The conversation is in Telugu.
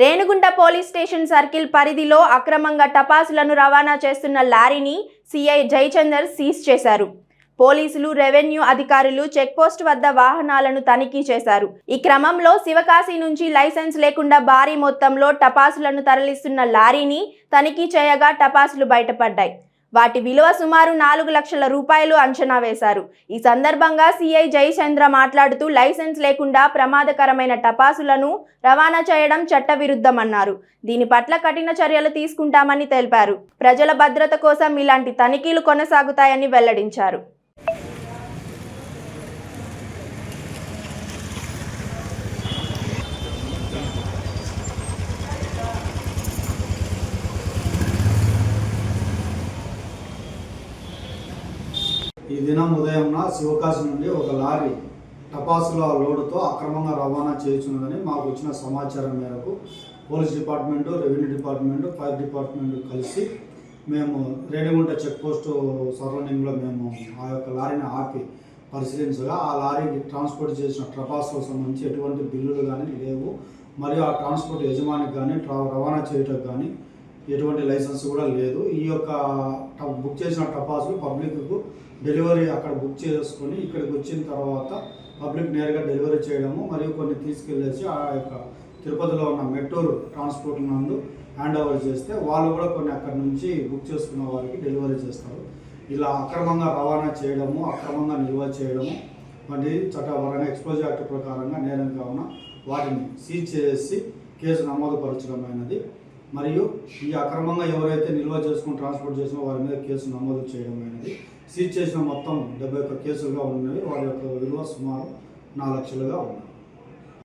రేణుగుంట పోలీస్ స్టేషన్ సర్కిల్ పరిధిలో అక్రమంగా టపాసులను రవాణా చేస్తున్న లారీని సిఐ జయచందర్ సీజ్ చేశారు. పోలీసులు రెవెన్యూ అధికారులు చెక్పోస్ట్ వద్ద వాహనాలను తనిఖీ చేశారు. ఈ క్రమంలో శివకాశి నుంచి లైసెన్స్ లేకుండా భారీ మొత్తంలో టపాసులను తరలిస్తున్న లారీని తనిఖీ చేయగా టపాసులు బయటపడ్డాయి. వాటి విలువ సుమారు నాలుగు లక్షల రూపాయలు అంచనా వేశారు. ఈ సందర్భంగా సిఐ జయచంద్ర మాట్లాడుతూ లైసెన్స్ లేకుండా ప్రమాదకరమైన టపాసులను రవాణా చేయడం చట్టవిరుద్ధమన్నారు. దీని పట్ల కఠిన చర్యలు తీసుకుంటామని తెలిపారు. ప్రజల భద్రత కోసం ఇలాంటి తనిఖీలు కొనసాగుతాయని వెల్లడించారు. ఈ దినం ఉదయంన శివకాశి నుండి ఒక లారీ టపాసుల లోడుతో అక్రమంగా రవాణా చేస్తున్నదని మాకు వచ్చిన సమాచారం మేరకు police department revenue department fire department కలిసి మేము రేణిగుంట చెక్ పోస్ట్ సరౌండింగ్లో మేము ఆ యొక్క లారీని ఆపి పరిశీలించగా ఆ లారీకి ట్రాన్స్పోర్ట్ చేసిన టపాసులకు సంబంధించి ఎటువంటి బిల్లులు కానీ లేవు. మరియు ఆ ట్రాన్స్పోర్ట్ యజమానికి కానీ ట్రా రవాణా చేయటం కానీ ఎటువంటి లైసెన్స్ కూడా లేదు. ఈ యొక్క బుక్ చేసిన టపాసులు పబ్లిక్కు డెలివరీ అక్కడ బుక్ చేసుకొని ఇక్కడికి వచ్చిన తర్వాత పబ్లిక్ నేరుగా డెలివరీ చేయడము మరియు కొన్ని తీసుకెళ్ళేసి ఆ యొక్క తిరుపతిలో ఉన్న మెట్టూరు ట్రాన్స్పోర్ట్ నందు హ్యాండ్ ఓవర్ చేస్తే వాళ్ళు కూడా కొన్ని అక్కడ నుంచి బుక్ చేసుకున్న వారికి డెలివరీ చేస్తారు. ఇలా అక్రమంగా రవాణా చేయడము అక్రమంగా నిల్వ చేయడము వంటి చట్టపరంగా ఎక్స్పోజర్ యాక్ట్ ప్రకారంగా నేరం కావున వాటిని సీజ్ చేసి కేసు నమోదు అయినది మరియు ఈ అక్రమంగా ఎవరైతే నిల్వ చేసుకుని ట్రాన్స్పోర్ట్ చేసినా వారి మీద కేసు నమోదు చేయడం అనేది సీజ్ చేసిన మొత్తం డెబ్బై ఒక్క కేసులుగా ఉన్నవి వారి యొక్క విలువ సుమారు నాలుగు లక్షలుగా ఉన్నాయి.